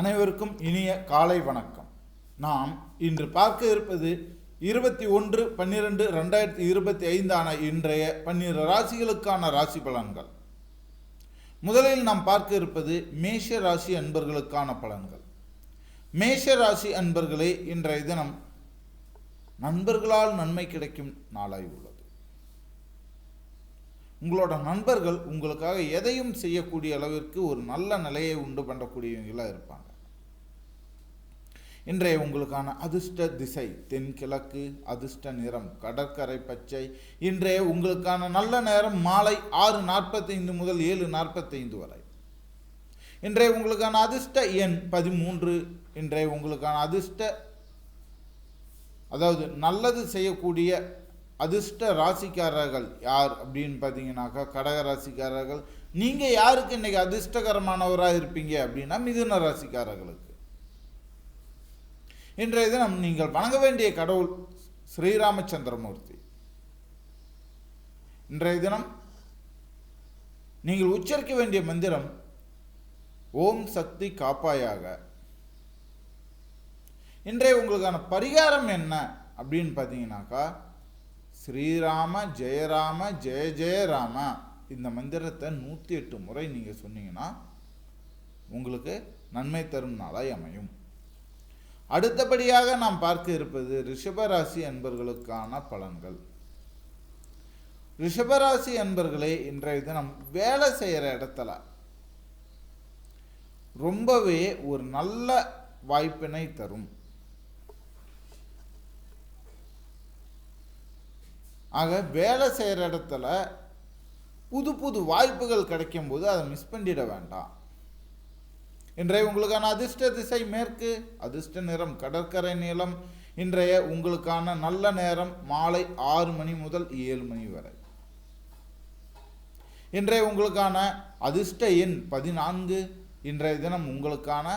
அனைவருக்கும் இனிய காலை வணக்கம். நாம் இன்று பார்க்க இருப்பது இருபத்தி ஒன்று பன்னிரெண்டு ரெண்டாயிரத்தி இருபத்தி ஐந்தான இன்றைய பன்னிரு ராசிகளுக்கான ராசி பலன்கள். முதலில் நாம் பார்க்க இருப்பது மேஷ ராசி அன்பர்களுக்கான பலன்கள். மேஷ ராசி அன்பர்களே இன்றைய தினம் நண்பர்களால் நன்மை கிடைக்கும் நாளாய் உள்ளது. உங்களோட நண்பர்கள் உங்களுக்காக எதையும் செய்யக்கூடிய அளவிற்கு ஒரு நல்ல நிலையை உண்டு பண்ணக்கூடியவங்களாக இருப்பாங்க. இன்றைய உங்களுக்கான அதிர்ஷ்ட திசை தென்கிழக்கு அதிர்ஷ்ட நிறம் கடற்கரை பச்சை. இன்றைய உங்களுக்கான நல்ல நேரம் மாலை ஆறு நாற்பத்தைந்து முதல் ஏழு நாற்பத்தைந்து வரை. இன்றைய உங்களுக்கான அதிர்ஷ்ட எண் பதிமூன்று. இன்றைய உங்களுக்கான அதிர்ஷ்ட அதாவது நல்லது செய்யக்கூடிய அதிர்ஷ்ட ராசிக்காரர்கள் யார் அப்படின்னு பார்த்தீங்கன்னாக்கா கடக ராசிக்காரர்கள். நீங்கள் யாருக்கு இன்றைக்கி அதிர்ஷ்டகரமானவராக இருப்பீங்க அப்படின்னா மிதுன ராசிக்காரர்களுக்கு. இன்றைய தினம் நீங்கள் வணங்க வேண்டிய கடவுள் ஸ்ரீராமச்சந்திரமூர்த்தி. இன்றைய தினம் நீங்கள் உச்சரிக்க வேண்டிய மந்திரம் ஓம் சக்தி காப்பாயாக. இன்றைய உங்களுக்கான பரிகாரம் என்ன அப்படின்னு பார்த்தீங்கன்னாக்கா ஸ்ரீராம ஜெயராம ஜெய ஜெயராம இந்த மந்திரத்தை நூற்றி எட்டு முறை நீங்கள் சொன்னீங்கன்னா உங்களுக்கு நன்மை தரும் நாளாய் அமையும். அடுத்தபடியாக நாம் பார்க்க இருப்பது ரிஷபராசி அன்பர்களுக்கான பலன்கள். ரிஷபராசி அன்பர்களே இன்றைய தினம் வேலை செய்கிற இடத்துல ரொம்பவே ஒரு நல்ல வாய்ப்பினை தரும். ஆக வேலை செய்கிற இடத்துல புது புது வாய்ப்புகள் கிடைக்கும் போது அதை மிஸ் பண்ணிட வேண்டாம். இன்றைய உங்களுக்கான அதிர்ஷ்ட திசை மேற்கு அதிர்ஷ்ட நிறம் கடற்கரை நீளம். இன்றைய உங்களுக்கான நல்ல நேரம் மாலை ஆறு மணி முதல் ஏழு மணி வரை. இன்றைய உங்களுக்கான அதிர்ஷ்ட எண் பதினான்கு. இன்றைய தினம் உங்களுக்கான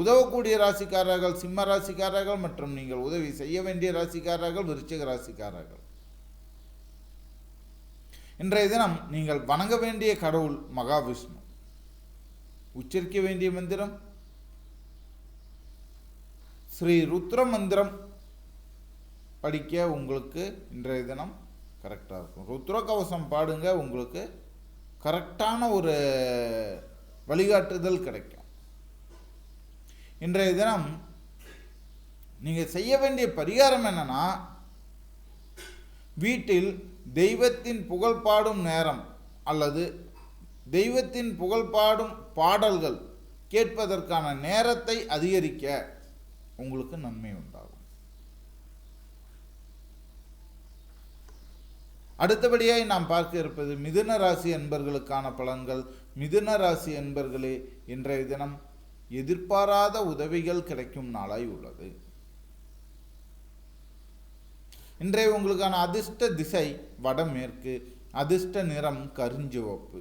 உதவக்கூடிய ராசிக்காரர்கள் சிம்ம ராசிக்காரர்கள் மற்றும் நீங்கள் உதவி செய்ய வேண்டிய ராசிக்காரர்கள் விருச்சிக ராசிக்காரர்கள். இன்றைய தினம் நீங்கள் வணங்க வேண்டிய கடவுள் மகாவிஷ்ணு. உச்சரிக்க வேண்டிய மந்திரம்? ஸ்ரீ ருத்ர மந்திரம் படிக்க உங்களுக்கு இன்றைய தினம் கரெக்டாக இருக்கும். ருத்ர கவசம் பாடுங்க உங்களுக்கு கரெக்டான ஒரு வழிகாட்டுதல் கிடைக்கும். இன்றைய தினம் நீங்கள் செய்ய வேண்டிய பரிகாரம் என்னன்னா வீட்டில் தெய்வத்தின் புகழ் பாடும் நேரம் அல்லது தெய்வத்தின் புகழ் பாடும் பாடல்கள் கேட்பதற்கான நேரத்தை அதிகரிக்க உங்களுக்கு நன்மை உண்டாகும். அடுத்தபடியாய் நாம் பார்க்க இருப்பது மிதுன ராசி என்பர்களுக்கான பலன்கள். மிதுன ராசி என்பர்களே இன்றைய தினம் எதிர்பாராத உதவிகள் கிடைக்கும் நாளாய் உள்ளது. இன்றைய உங்களுக்கான அதிர்ஷ்ட திசை வடமேற்கு அதிர்ஷ்ட நிறம் கருஞ்சிவப்பு.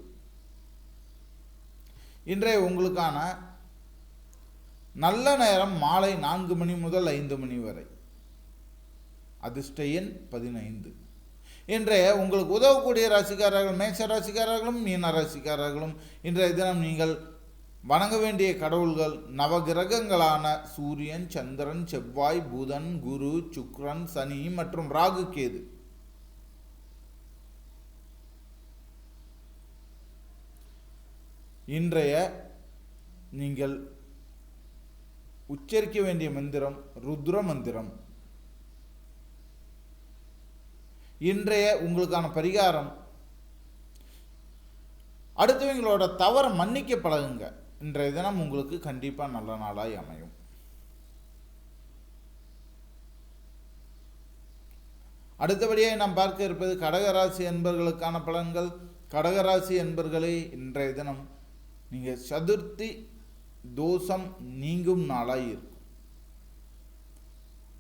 இன்றைய உங்களுக்கான நல்ல நேரம் மாலை நான்கு மணி முதல் ஐந்து மணி வரை. அதிர்ஷ்ட எண் பதினைந்து. இன்றைய உங்களுக்கு உதவக்கூடிய ராசிக்காரர்கள் மேஷ ராசிக்காரர்களும் மீன ராசிக்காரர்களும் இன்றைய தினம் நீங்கள் வணங்க வேண்டிய கடவுள்கள் நவகிரகங்களான சூரியன் சந்திரன் செவ்வாய் புதன் குரு சுக்ரன் சனி மற்றும் ராகு கேது. இன்றைய நீங்கள் உச்சரிக்க வேண்டிய மந்திரம் ருத்ர மந்திரம். இன்றைய உங்களுக்கான பரிகாரம் அடுத்தவங்களோட தவறை மன்னிக்க பழகுங்க. இன்றைய தினம் உங்களுக்கு கண்டிப்பாக நல்ல நாளாய் அமையும். அடுத்தபடியாக நாம் பார்க்க இருப்பது கடகராசி என்பர்களுக்கான பலன்கள். கடகராசி என்பர்களே இன்றைய தினம் நீங்கள் சதுர்த்தி தோஷம் நீங்கும் நாளாக இருக்கும்.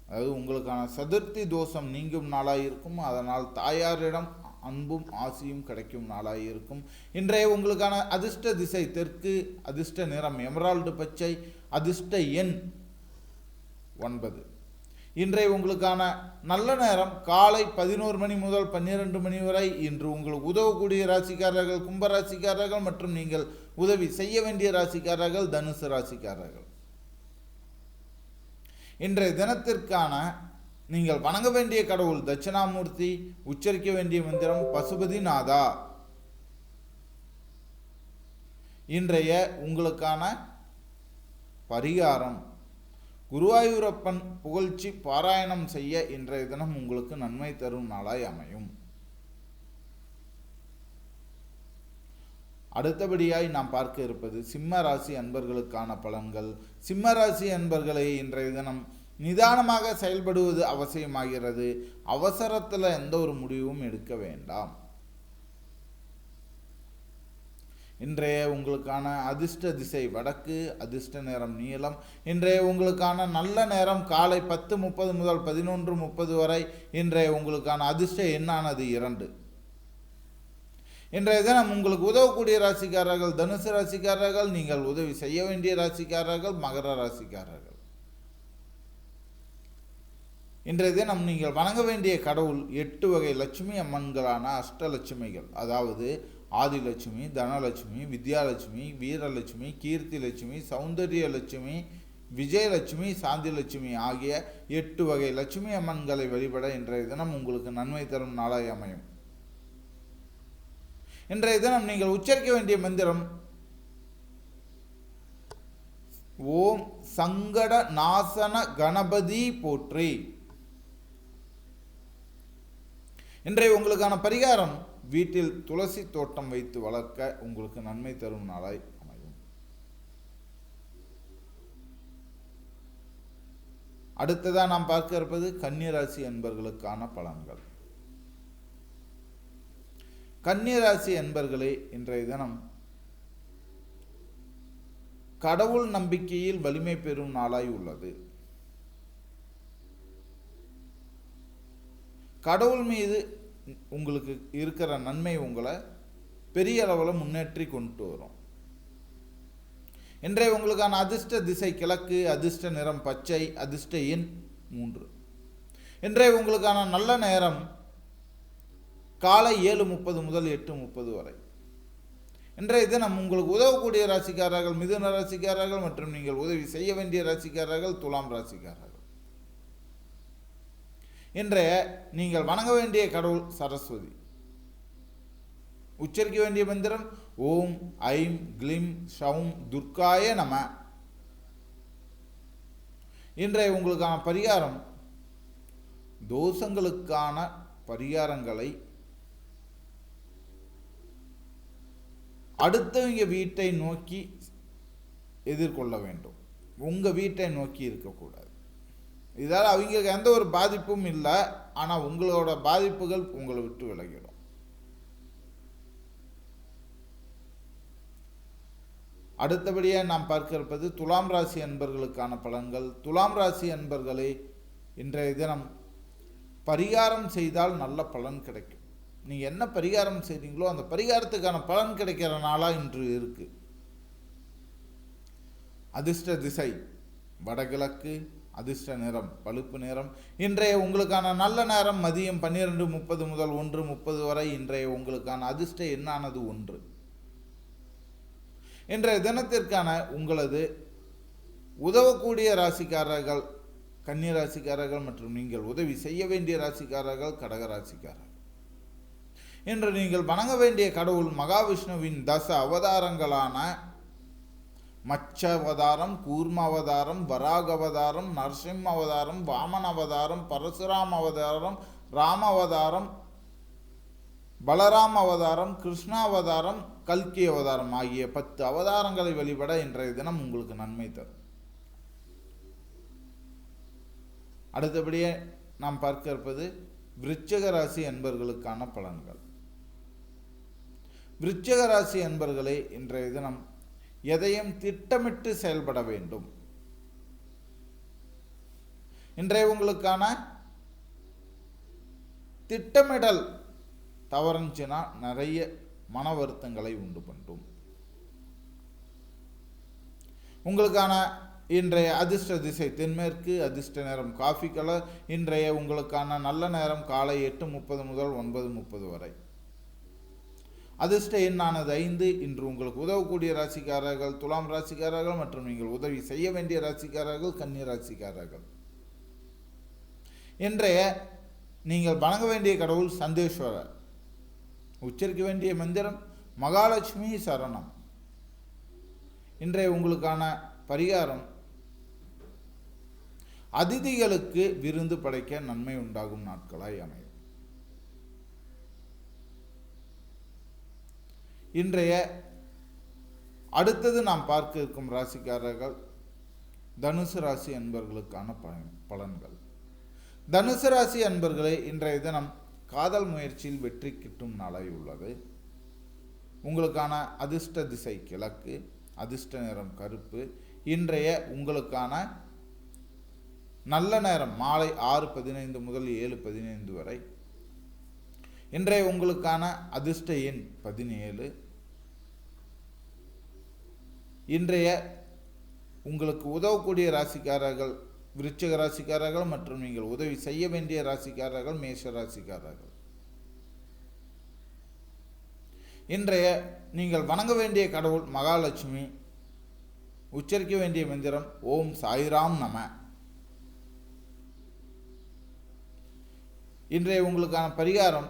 அதாவது உங்களுக்கான சதுர்த்தி தோஷம் நீங்கும் நாளாக இருக்கும் அதனால் தாயாரிடம் அன்பும் ஆசியும் கிடைக்கும் நாளாக இருக்கும். இன்றைய உங்களுக்கான அதிர்ஷ்ட திசை தெற்கு அதிர்ஷ்ட நிறம் எமரால்டு பச்சை அதிர்ஷ்ட எண் ஒன்பது. இன்றைய உங்களுக்கான நல்ல நேரம் காலை பதினோரு மணி முதல் பன்னிரெண்டு மணி வரை. இன்று உங்களுக்கு உதவக்கூடிய ராசிக்காரர்கள் கும்ப ராசிக்காரர்கள் மற்றும் நீங்கள் உதவி செய்ய வேண்டிய ராசிக்காரர்கள் தனுசு ராசிக்காரர்கள். இன்றைய தினத்திற்கான நீங்கள் வணங்க வேண்டிய கடவுள் தட்சிணாமூர்த்தி உச்சரிக்க வேண்டிய மந்திரம் பசுபதிநாதா. இன்றைய உங்களுக்கான பரிகாரம் குருவாயூரப்பன் புகழ்ச்சி பாராயணம் செய்ய இன்றைய தினம் உங்களுக்கு நன்மை தரும் நாளாய் அமையும். அடுத்தபடியாய் நாம் பார்க்க இருப்பது சிம்ம ராசி அன்பர்களுக்கான பலன்கள். சிம்ம ராசி அன்பர்களை இன்றைய தினம் நிதானமாக செயல்படுவது அவசியமாகிறது. அவசரத்தில் எந்த ஒரு முடிவும் எடுக்க வேண்டாம். இன்றைய உங்களுக்கான அதிர்ஷ்ட திசை வடக்கு அதிர்ஷ்ட நேரம் நீளம். இன்றைய உங்களுக்கான நல்ல நேரம் காலை பத்து முப்பது முதல் பதினொன்று முப்பது வரை. இன்றைய உங்களுக்கான அதிர்ஷ்ட எண்ணானது இரண்டு. இன்றைய தினம் உங்களுக்கு உதவக்கூடிய ராசிக்காரர்கள் தனுசு ராசிக்காரர்கள் நீங்கள் உதவி செய்ய வேண்டிய ராசிக்காரர்கள் மகர ராசிக்காரர்கள். இன்றைய தினம் நீங்கள் வணங்க வேண்டிய கடவுள் எட்டு வகை லட்சுமி அம்மன்களான அஷ்டலட்சுமிகள். அதாவது ஆதிலட்சுமி தனலட்சுமி வித்யாலட்சுமி வீரலட்சுமி கீர்த்தி லட்சுமி சௌந்தரிய லட்சுமி விஜயலட்சுமி சாந்திலட்சுமி ஆகிய எட்டு வகை லட்சுமி அம்மன்களை வழிபட இன்றைய தினம் உங்களுக்கு நன்மை தரும் நாளாய் அமையும். இன்றைய தினம் நீங்கள் உச்சரிக்க வேண்டிய மந்திரம் ஓம் சங்கட நாசன கணபதி போற்றி. இன்றைய உங்களுக்கான பரிகாரம் வீட்டில் துளசி தோட்டம் வைத்து வளர்க்க உங்களுக்கு நன்மை தரும் நாளாய் அமையும். அடுத்ததாக நாம் பார்க்க இருப்பது கன்னிராசி என்பர்களுக்கான பலன்கள். கன்னிராசி என்பர்களே இன்றைய தினம் கடவுள் நம்பிக்கையில் வலிமை பெறும் நாளாய் உள்ளது. கடவுள் மீது உங்களுக்கு இருக்கிற நன்மை உங்களை பெரிய அளவில் முன்னேற்றி கொண்டு வரும். இன்றைய உங்களுக்கான அதிர்ஷ்ட திசை கிழக்கு அதிர்ஷ்ட நிறம் பச்சை அதிர்ஷ்ட எண் மூன்று. இன்றைய உங்களுக்கான நல்ல நேரம் காலை ஏழு முப்பது முதல் எட்டு முப்பது வரை. இன்றைய தினம் உங்களுக்கு உதவக்கூடிய ராசிக்காரர்கள் மிதுன ராசிக்காரர்கள் மற்றும் நீங்கள் உதவி செய்ய வேண்டிய ராசிக்காரர்கள் துலாம் ராசிக்காரர்கள். இன்றைய நீங்கள் வணங்க வேண்டிய கடவுள் சரஸ்வதி. உச்சரிக்க வேண்டிய மந்திரம் ஓம் ஐம் கிளிம் ஷவும் துர்காய நம. இன்றைய உங்களுக்கான பரிகாரம் தோஷங்களுக்கான பரிகாரங்களை அடுத்தவங்க வீட்டை நோக்கி எதிர்கொள்ள வேண்டும். உங்கள் வீட்டை நோக்கி இருக்கக்கூடாது. இதால் அவங்களுக்கு எந்த ஒரு பாதிப்பும் இல்லை. ஆனால் உங்களோட பாதிப்புகள் உங்களை விட்டு விலகிடும். அடுத்தபடியாக நாம் பார்க்க இருப்பது துலாம் ராசி அன்பர்களுக்கான பலன்கள். துலாம் ராசி அன்பர்களே இன்றைய தினம் பரிகாரம் செய்தால் நல்ல பலன் கிடைக்கும். நீங்கள் என்ன பரிகாரம் செய்கிறீங்களோ அந்த பரிகாரத்துக்கான பலன் கிடைக்கிற நாளாக இன்று இருக்குது அதிர்ஷ்ட திசை வடகிழக்கு அதிர்ஷ்ட நேரம் பழுப்பு நேரம். இன்றைய உங்களுக்கான நல்ல நேரம் மதியம் பன்னிரெண்டு முப்பது முதல் ஒன்று முப்பது வரை இன்றைய உங்களுக்கான அதிர்ஷ்ட எண்ணானது ஒன்று. இன்றைய தினத்திற்கான உங்களது உதவக்கூடிய ராசிக்காரர்கள் கன்னி ராசிக்காரர்கள் மற்றும் நீங்கள் உதவி செய்ய வேண்டிய ராசிக்காரர்கள் கடக ராசிக்காரர்கள். இன்று நீங்கள் வணங்க வேண்டிய கடவுள் மகாவிஷ்ணுவின் தச அவதாரங்களான மச்ச அவதாரம் கூர்ம அவதாரம் வராக அவதாரம் நரசிம்ம அவதாரம் வாமன அவதாரம் பரசுராம அவதாரம் ராம அவதாரம் பலராம் அவதாரம் கிருஷ்ணா அவதாரம் கல்கி அவதாரம் ஆகிய பத்து அவதாரங்களை வழிபட இன்றைய தினம் உங்களுக்கு நன்மை தரும். அடுத்தபடியே நாம் பார்க்க இருப்பது விருச்சக ராசி என்பர்களுக்கான பலன்கள். விருச்சக ராசி என்பர்களே இன்றைய தினம் எதையும் திட்டமிட்டு செயல்பட வேண்டும். இன்றைய உங்களுக்கான திட்டமிடல் தவறுச்சுன்னா நிறைய மன வருத்தங்களை உண்டு பண்ணும். உங்களுக்கான இன்றைய அதிர்ஷ்ட திசை தென்மேற்கு அதிர்ஷ்ட நேரம் காஃபி கலர். இன்றைய உங்களுக்கான நல்ல நேரம் காலை எட்டு முப்பது முதல் ஒன்பது முப்பது வரை. அதிர்ஷ்ட எண்ணானது ஐந்து. இன்று உங்களுக்கு உதவக்கூடிய ராசிக்காரர்கள் துலாம் ராசிக்காரர்கள் மற்றும் நீங்கள் உதவி செய்ய வேண்டிய ராசிக்காரர்கள் கன்னி ராசிக்காரர்கள். இன்றைய நீங்கள் வணங்க வேண்டிய கடவுள் சந்தேஸ்வரர். உச்சரிக்க வேண்டிய மந்திரம் மகாலட்சுமி சரணம். இன்றைய உங்களுக்கான பரிகாரம் அதிதிகளுக்கு விருந்து படைக்க நன்மை உண்டாகும் நாட்களாய் அமையும். இன்றைய அடுத்தது நாம் பார்க்க இருக்கும் ராசிக்காரர்கள் தனுசு ராசி அன்பர்களுக்கான பலன் பலன்கள். தனுசு ராசி அன்பர்களே இன்றைய தினம் காதல் முயற்சியில் வெற்றி கிட்டும் நாளாய் உள்ளது. உங்களுக்கான அதிர்ஷ்ட திசை கிழக்கு அதிர்ஷ்ட நிறம் கருப்பு. இன்றைய உங்களுக்கான நல்ல நேரம் மாலை ஆறு பதினைந்து முதல் ஏழு பதினைந்து வரை. இன்றைய உங்களுக்கான அதிர்ஷ்ட எண் பதினேழு. இன்றைய உங்களுக்கு உதவக்கூடிய ராசிக்காரர்கள் விருச்சிக ராசிக்காரர்கள் மற்றும் நீங்கள் உதவி செய்ய வேண்டிய ராசிக்காரர்கள் மேஷ ராசிக்காரர்கள். இன்றைய நீங்கள் வணங்க வேண்டிய கடவுள் மகாலட்சுமி உச்சரிக்க வேண்டிய மந்திரம் ஓம் சாய்ராம் நம. இன்றைய உங்களுக்கான பரிகாரம்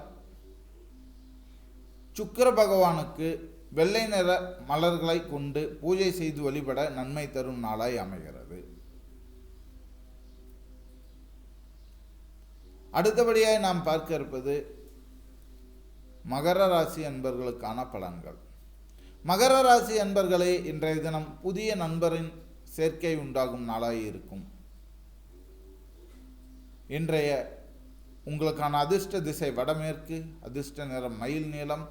சுக்கர பகவானுக்கு வெள்ளை நிற மலர்களை கொண்டு பூஜை செய்து வழிபட நன்மை தரும் நாளாய் அமைகிறது. அடுத்தபடியாய் நாம் பார்க்க இருப்பது மகர ராசி அன்பர்களுக்கான பலன்கள். மகர ராசி அன்பர்களே இன்றைய தினம் புதிய நண்பரின் சேர்க்கை உண்டாகும் நாளாய் இருக்கும். இன்றைய உங்களுக்கான அதிர்ஷ்ட திசை வடமேற்கு அதிர்ஷ்ட நிறம் மயில் நீளம்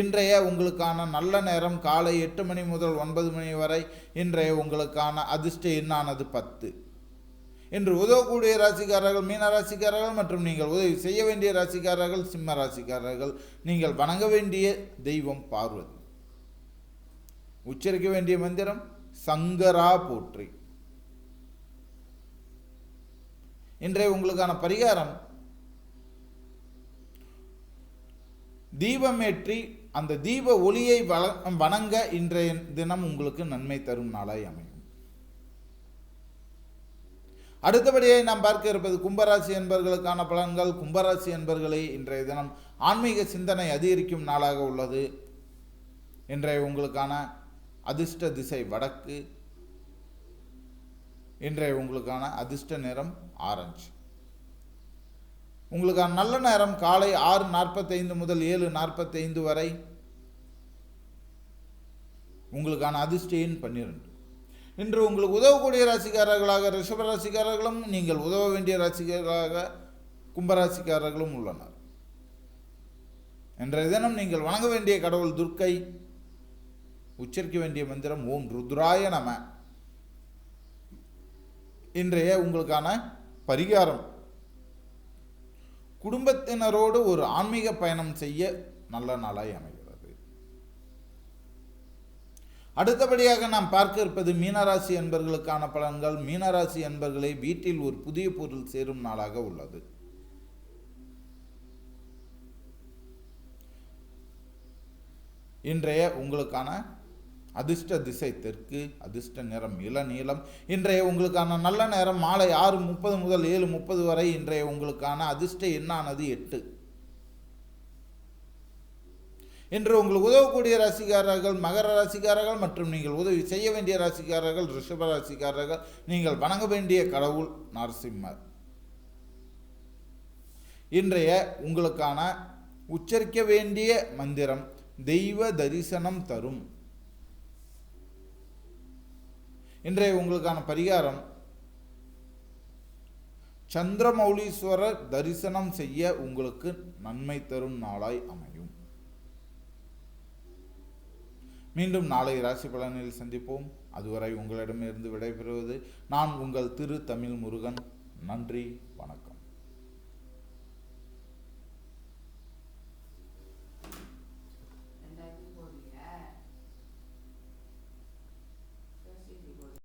இன்றைய உங்களுக்கான நல்ல நேரம் காலை எட்டு மணி முதல் ஒன்பது மணி வரை இன்றைய உங்களுக்கான அதிர்ஷ்ட எண்ணானது பத்து. இன்று உதவக்கூடிய ராசிக்காரர்கள் மீன ராசிக்காரர்கள் மற்றும் நீங்கள் உதவி செய்ய வேண்டிய ராசிக்காரர்கள் சிம்ம ராசிக்காரர்கள் நீங்கள் வணங்க வேண்டிய தெய்வம் பார்வதி. உச்சரிக்க வேண்டிய மந்திரம் சங்கரா போற்றி. இன்றைய உங்களுக்கான பரிகாரம் தீபமேற்றி அந்த தீப ஒளியை வள வணங்க இன்றைய தினம் உங்களுக்கு நன்மை தரும் நாளாய் அமையும். அடுத்தபடியாக நாம் பார்க்க இருப்பது கும்பராசி என்பர்களுக்கான பலன்கள். கும்பராசி என்பர்களே இன்றைய தினம் ஆன்மீக சிந்தனை அதிகரிக்கும் நாளாக உள்ளது. இன்றைய உங்களுக்கான அதிர்ஷ்ட திசை வடக்கு. இன்றைய உங்களுக்கான அதிர்ஷ்ட நிறம் ஆரஞ்சு. உங்களுக்கான நல்ல நேரம் காலை ஆறு நாற்பத்தைந்து முதல் ஏழு நாற்பத்தைந்து வரை. உங்களுக்கான அதிர்ஷ்ட எண் பன்னிரெண்டு. இன்று உங்களுக்கு உதவக்கூடிய ராசிக்காரர்களாக ரிஷப ராசிக்காரர்களும் நீங்கள் உதவ வேண்டிய ராசிக்காரர்களாக கும்பராசிக்காரர்களும் உள்ளனர். இன்றைய தினம் நீங்கள் வணங்க வேண்டிய கடவுள் துர்க்கை உச்சரிக்க வேண்டிய மந்திரம் ஓம் ருத்ராய நம. இன்றைய உங்களுக்கான பரிகாரம் குடும்பத்தினரோடு ஒரு ஆன்மீக பயணம் செய்ய நல்ல நாளாய் அமைகிறது. அடுத்தபடியாக நாம் பார்க்க இருப்பது மீனராசி என்பர்களுக்கான பலன்கள். மீனராசி என்பர்களை வீட்டில் ஒரு புதிய பொருள் சேரும் நாளாக உள்ளது. இன்றைய உங்களுக்கான அதிர்ஷ்ட திசை தெற்கு அதிர்ஷ்ட நிறம் இளநீளம். இன்றைய உங்களுக்கான நல்ல நேரம் மாலை ஆறு முப்பது முதல் ஏழு முப்பது வரை இன்றைய உங்களுக்கான அதிர்ஷ்ட எண்ணானது எட்டு. இன்று உங்களுக்கு உதவக்கூடிய ராசிக்காரர்கள் மகர ராசிக்காரர்கள் மற்றும் நீங்கள் உதவி செய்ய வேண்டிய ராசிக்காரர்கள் ரிஷப ராசிக்காரர்கள் நீங்கள் வணங்க வேண்டிய கடவுள் நரசிம்மர். இன்றைய உங்களுக்கான உச்சரிக்க வேண்டிய மந்திரம் தெய்வ தரிசனம் தரும். இன்றைய உங்களுக்கான பரிகாரம் சந்திரமௌலீஸ்வரர் தரிசனம் செய்ய உங்களுக்கு நன்மை தரும் நாளாய் அமையும். மீண்டும் நாளை ராசி பலனில் சந்திப்போம். அதுவரை உங்களிடமிருந்து விடைபெறுவது நான் உங்கள் திரு தமிழ் முருகன் நன்றி வணக்கம்.